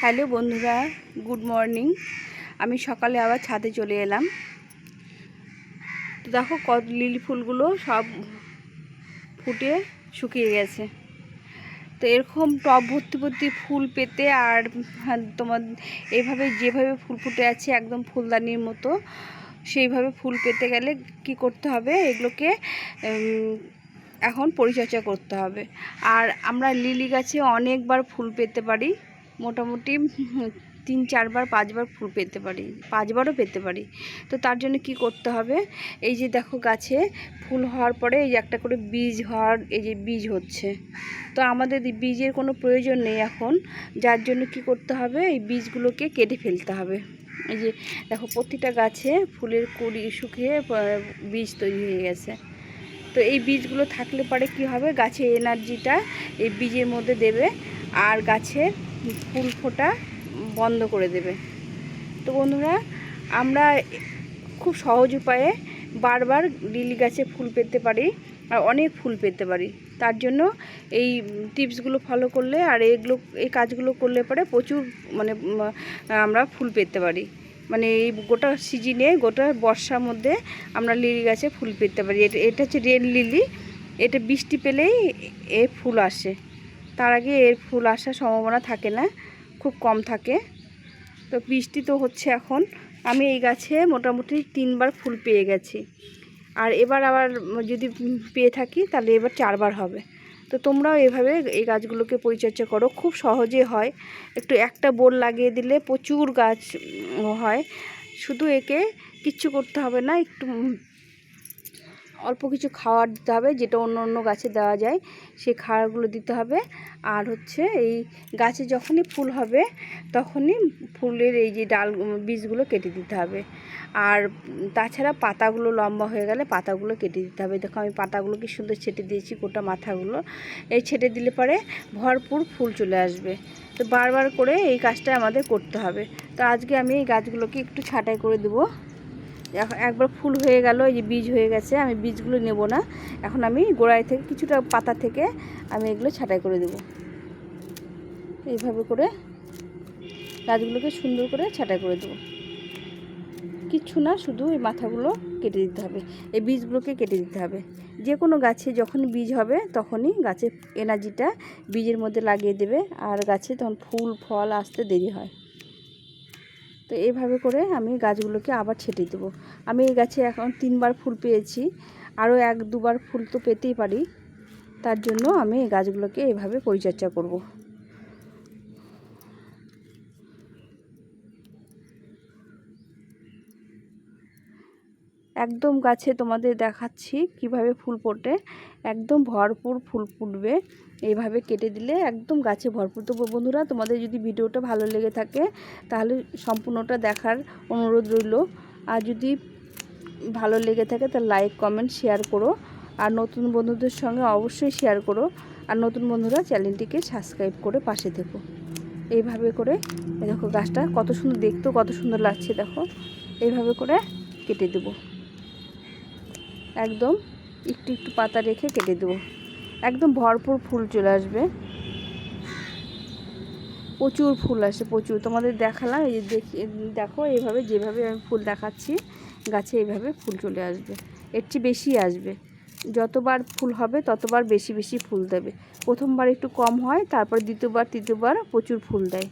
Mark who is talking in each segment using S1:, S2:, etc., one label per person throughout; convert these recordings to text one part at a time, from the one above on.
S1: Hello বন্ধুরা good morning. আমি সকালে আবার ছাদে চলে এলাম। তো দেখো কত লিলি ফুলগুলো সব ফুটে শুকিয়ে গেছে। তো এরকম টব ভর্তি ভর্তি ফুল পেতে আর হ্যাঁ, তোমার এইভাবে যেভাবে ফুল ফুটে আছে একদম ফুলদানির মতো সেইভাবে ফুল পেতে গেলে কি করতে হবে? এগুলোকে এখন পরিচর্যা করতে হবে। আর আমরা লিলি গাছে অনেকবার ফুল পেতে পারি। মোটামুটি তিন চারবার, পাঁচবার ফুল পেতে পারি, পাঁচবারও পেতে পারি। তো তার জন্য কি করতে হবে? এই যে দেখো গাছে ফুল হওয়ার পরে এই যে একটা করে বীজ হওয়ার, এই যে বীজ হচ্ছে। তো আমাদের বীজের কোনো প্রয়োজন নেই এখন। যার জন্য কি করতে হবে? এই বীজগুলোকে কেটে ফেলতে হবে। এই যে দেখো প্রতিটা গাছে ফুলের কুড়ি শুকিয়ে বীজ তৈরি হয়ে গেছে। তো এই বীজগুলো থাকলে পরে কি হবে? গাছের এনার্জিটা এই বীজের মধ্যে দেবে। আর গাছের ফুল ফোটা বন্ধ করে দেবে। তো বন্ধুরা, আমরা খুব সহজ উপায়ে বারবার লিলি গাছে ফুল পেতে পারি আর অনেক ফুল পেতে পারি। তার জন্য এই টিপসগুলো ফলো করলে আর এগুলো, এই কাজগুলো করলে পরে প্রচুর মানে আমরা ফুল পেতে পারি। মানে এই গোটা সিজনে, গোটা বর্ষার মধ্যে আমরা লিলি গাছে ফুল পেতে পারি। এটা এটা হচ্ছে রেন লিলি। এটা বৃষ্টি পেলেই এ ফুল আসে। তার আগে এর ফুল আসার সম্ভাবনা থাকে না, খুব কম থাকে। তো বৃষ্টি তো হচ্ছে এখন। আমি এই গাছে মোটামুটি তিনবার ফুল পেয়ে গেছি। আর এবার আবার যদি পেয়ে থাকি, তাহলে এবার চারবার হবে। তো তোমরাও এভাবে এই গাছগুলোকে পরিচর্যা করো। খুব সহজে হয়। একটু একটা বোল লাগিয়ে দিলে প্রচুর গাছ হয়। শুধু একে কিচ্ছু করতে হবে না, একটু অল্প কিছু খাবার দিতে হবে, যেটা অন্য অন্য গাছে দেওয়া যায়, সেই খাবারগুলো দিতে হবে। আর হচ্ছে এই গাছে যখনই ফুল হবে, তখনই ফুলের এই যে ডাল বীজগুলো কেটে দিতে হবে। আর তাছাড়া পাতাগুলো লম্বা হয়ে গেলে পাতাগুলো কেটে দিতে হবে। দেখো আমি পাতাগুলো কি সুন্দর ছেটে দিয়েছি, গোটা মাথাগুলো। এই ছেটে দিলে পরে ভরপুর ফুল চলে আসবে। তো বারবার করে এই কাজটা আমাদের করতে হবে। তো আজকে আমি এই গাছগুলোকে একটু ছাঁটাই করে দেবো। এখন একবার ফুল হয়ে গেল, এই যে বীজ হয়ে গেছে, আমি বীজগুলো নেব না। এখন আমি গোড়ায় থেকে, কিছুটা পাতা থেকে আমি এগুলো ছাঁটাই করে দেব। এইভাবে করে গাছগুলোকে সুন্দর করে ছাঁটাই করে দেবো। কিচ্ছু না, শুধু এই মাথাগুলো কেটে দিতে হবে, এই বীজগুলোকে কেটে দিতে হবে। যে কোনো গাছে যখন বীজ হবে, তখনই গাছের এনার্জিটা বীজের মধ্যে লাগিয়ে দেবে, আর গাছে তখন ফুল, ফল আসতে দেরি হয়। তো এইভাবে করে আমি গাছগুলোকে আবার ছেটে দেবো। আমি এই গাছে এখন তিনবার ফুল পেয়েছি। আরও এক দুবার ফুল তো পেতেই পারি। তার জন্য আমি এই গাছগুলোকে এইভাবে পরিচর্যা করব। একদম গাছে তোমাদের দেখাচ্ছি কীভাবে ফুল ফোটে। একদম ভরপুর ফুল ফুটবে। এইভাবে কেটে দিলে একদম গাছে ভরপুর। তো বন্ধুরা, তোমাদের যদি ভিডিওটা ভালো লেগে থাকে, তাহলে সম্পূর্ণটা দেখার অনুরোধ রইল। আর যদি ভালো লেগে থাকে, তাহলে লাইক, কমেন্ট, শেয়ার করো। আর নতুন বন্ধুদের সঙ্গে অবশ্যই শেয়ার করো। আর নতুন বন্ধুরা, চ্যানেলটিকে সাবস্ক্রাইব করে পাশে থেকো। এইভাবে করে দেখো গাছটা কত সুন্দর দেখতেও কত সুন্দর লাগছে, দেখো। এইভাবে করে কেটে দেবো। একদম একটু একটু পাতা রেখে কেটে দেবো। একদম ভরপুর ফুল চলে আসবে। প্রচুর ফুল আসে, প্রচুর। তোমাদের দেখালাম, এই যে দেখি, দেখো, এইভাবে, যেভাবে আমি ফুল দেখাচ্ছি, গাছে এইভাবে ফুল চলে আসবে। এর চেয়ে বেশি আসবে। যতবার ফুল হবে, ততবার বেশি বেশি ফুল দেবে। প্রথমবার একটু কম হয়, তারপর দ্বিতীয়বার, তৃতীয়বার প্রচুর ফুল দেয়।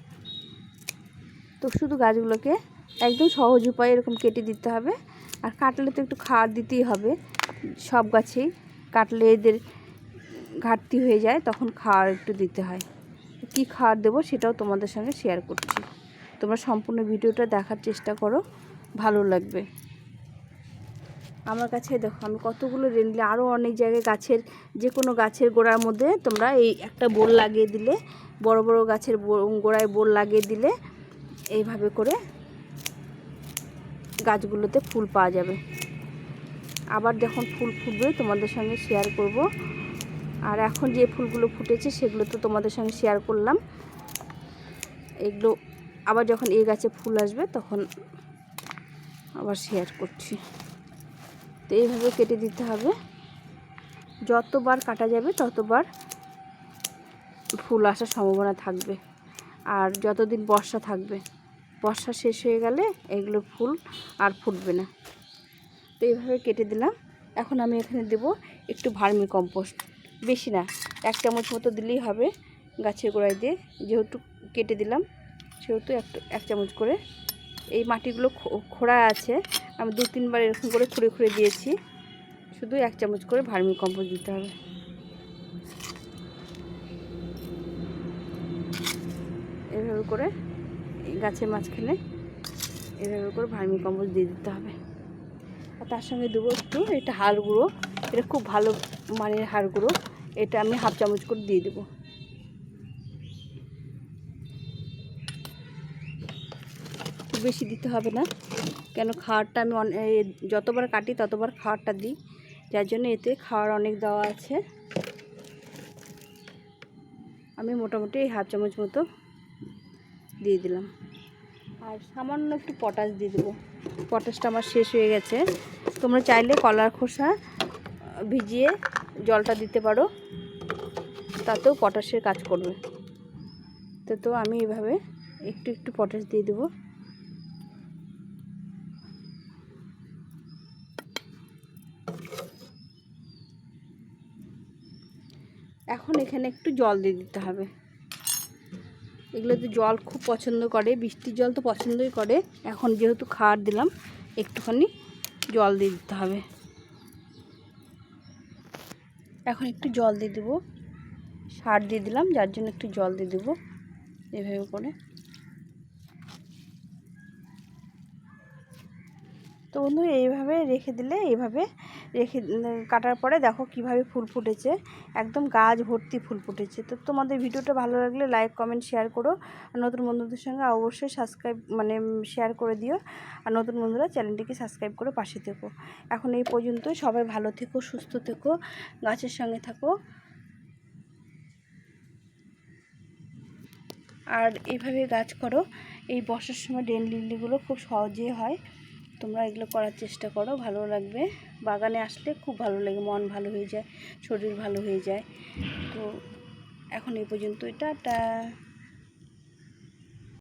S1: তো শুধু গাছগুলোকে একদম সহজ উপায়ে এরকম কেটে দিতে হবে। আর কাটলে তো একটু খাওয়ার দিতেই হবে। সব গাছেই কাটলে এদের ঘাটতি হয়ে যায়, তখন খাওয়ার একটু দিতে হয়। কি খাওয়ার দেবো সেটাও তোমাদের সঙ্গে শেয়ার করছি। তোমরা সম্পূর্ণ ভিডিওটা দেখার চেষ্টা করো, ভালো লাগবে। আমার কাছে দেখো, আমি কতগুলো রেনলে আরও অনেক জায়গায় গাছের যে কোনো গাছের গোড়ার মধ্যে তোমরা এই একটা বোল লাগিয়ে দিলে, বড় বড় গাছের গোড়ায় বোল লাগিয়ে দিলে, এইভাবে করে গাছগুলোতে ফুল পাওয়া যাবে। আবার যখন ফুল ফুটবে তোমাদের সঙ্গে শেয়ার করব। আর এখন যে ফুলগুলো ফুটেছে সেগুলো তো তোমাদের সঙ্গে শেয়ার করলাম। এগুলো আবার যখন এই গাছে ফুল আসবে তখন আবার শেয়ার করছি। তো এইভাবে কেটে দিতে হবে। যতবার কাটা যাবে ততবার ফুল আসার সম্ভাবনা থাকবে। আর যতদিন বর্ষা থাকবে বর্ষা শেষ হয়ে গেলে এগুলো ফুল আর ফুটবে না। তো এইভাবে কেটে দিলাম। এখন আমি এখানে দেব একটু ভার্মি কম্পোস্ট বেশি না, এক চামচ মতো দিলেই হবে গাছের গোড়ায় দিয়ে। যেহেতু কেটে দিলাম, সেহেতু এক চামচ করে। এই মাটিগুলো খোঁড়া আছে। আমি দু, তিনবার এরকম করে খুঁড়ে খুঁড়ে দিয়েছি। শুধু এক চামচ করে ভার্মি কম্পোস্ট দিতে হবে। এভাবে করে গাছের মাঝখানে এভাবে করে ভার্মি কম্পোস্ট দিয়ে দিতে হবে। আর তার সঙ্গে দেবো একটু এটা হাড় গুঁড়ো। এটা খুব ভালো মানের হাড় গুঁড়ো। এটা আমি হাফ চামচ করে দিয়ে দেবো। বেশি দিতে হবে না। কেন খাওয়ারটা আমি যতবার কাটি ততবার খাওয়ারটা দিই। যার জন্য এতে খাওয়ার অনেক দেওয়া আছে। আমি মোটামুটি হাফ চামচ মতো দিয়ে দিলাম। আর সামান্য একটু পটাশ দিয়ে দেবো। পটাশটা আমার শেষ হয়ে গেছে। তোমরা চাইলে কলার খোসা ভিজিয়ে জলটা দিতে পারো। তাতেও পটাশের কাজ করবে। তো তো আমি এভাবে একটু একটু পটাশ দিয়ে দেবো। এখন এখানে একটু জল দিয়ে দিতে হবে। এগুলো তো জল খুব পছন্দ করে, বৃষ্টির জল তো পছন্দই করে। এখন যেহেতু খাওয়ার দিলাম, একটুখানি জল দিয়ে দিতে হবে। এখন একটু জল দিয়ে দেবো। সার দিয়ে দিলাম, যার জন্য একটু জল দিয়ে দেবো এভাবে করে। তো বন্ধু এইভাবে রেখে দিলে এইভাবে রেখে কাটার পরে দেখো কীভাবে ফুল ফুটেছে। একদম গাছ ভর্তি ফুল ফুটেছে। তো তোমাদের ভিডিওটা ভালো লাগলে লাইক, কমেন্ট, শেয়ার করো। আর নতুন বন্ধুদের সঙ্গে অবশ্যই সাবস্ক্রাইব মানে শেয়ার করে দিও। আর নতুন বন্ধুরা চ্যানেলটিকে সাবস্ক্রাইব করে পাশে থেকো। এখন এই পর্যন্ত সবাই ভালো থেকো, সুস্থ থেকো, গাছের সঙ্গে থাকো। আর এইভাবে গাছ করো। এই বর্ষার সময় ড্রেন লিলিগুলো খুব সহজেই হয়। তোমরা এগুলো করার চেষ্টা করো, ভালো লাগবে। বাগানে আসলে খুব ভালো লাগে, মন ভালো হয়ে যায়, শরীর ভালো হয়ে যায়। তো এখন এই পর্যন্ত এটা